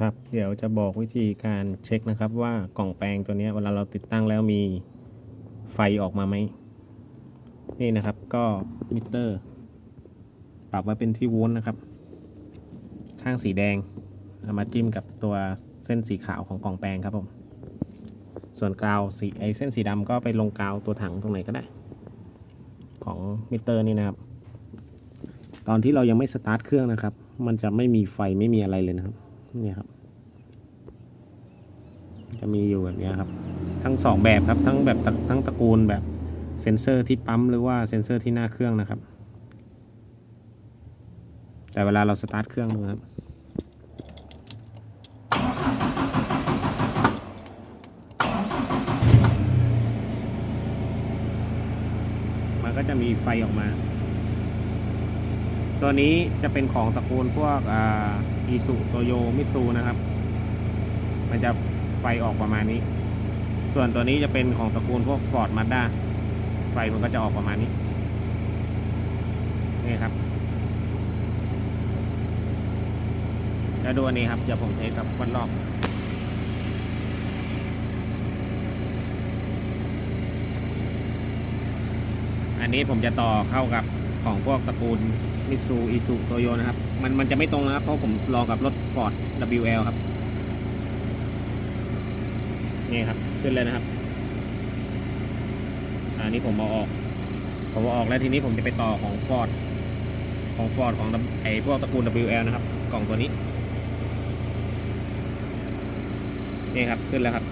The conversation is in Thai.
ครับ เดี๋ยวจะบอกวิธีการเช็คนะครับ ว่ากล่องแปลงตัวนี้เวลาเราติดตั้งแล้วมีไฟออกมาไหม นี่นะครับก็มิเตอร์ ปรับไว้เป็นที่โวลต์นะครับ ข้างสีแดงเอามาจิ้มกับตัวเส้นสีขาวของกล่องแปลงครับผม ส่วนกาวสีไอเส้นสีดำก็ไปลงกาวตัวถังตรงไหนก็ได้ ของมิเตอร์นี่นะครับ ตอนที่เรายังไม่สตาร์ทเครื่องนะครับ มันจะไม่มีไฟไม่มีอะไรเลยนะครับ นี่ยครับ จะมีอยู่แบบนี้ครับ ทั้งสองแบบครับ ทั้งแบบทั้งตระกูลแบบเซ็นเซอร์ที่ปั๊มหรือว่าเซ็นเซอร์ที่หน้าเครื่องนะครับ แต่เวลาเราสตาร์ทเครื่องดูครับมันก็จะมีไฟออกมา ตัวนี้จะเป็นของตระกูลพวกอ่า อีสุโตโยมิซูนะครับ มันจะไฟออกประมาณนี้ ส่วนตัวนี้จะเป็นของตระกูลพวกฟอร์ดมาด้าไฟมันก็จะออกประมาณนี้ นี่ครับแล้วดูอันนี้ครับเดี๋ยวผมเทสกับวัดรอบอันนี้ผมจะต่อเข้ากับของพวกตระกูล มิซูอิสุโตโยนะครับ มันมันจะไม่ตรงนะครับ เพราะผมลองกับรถ Ford WL ครับ นี่ครับ ขึ้นเลยนะครับ อันนี้ผมเอาออก ผมเอาออกแล้วทีนี้ผมจะไปต่อของ Ford ของ Ford ของไอพวกตระกูล WL นะครับ กล่องตัวนี้ นี่ครับ ขึ้นแล้วครับ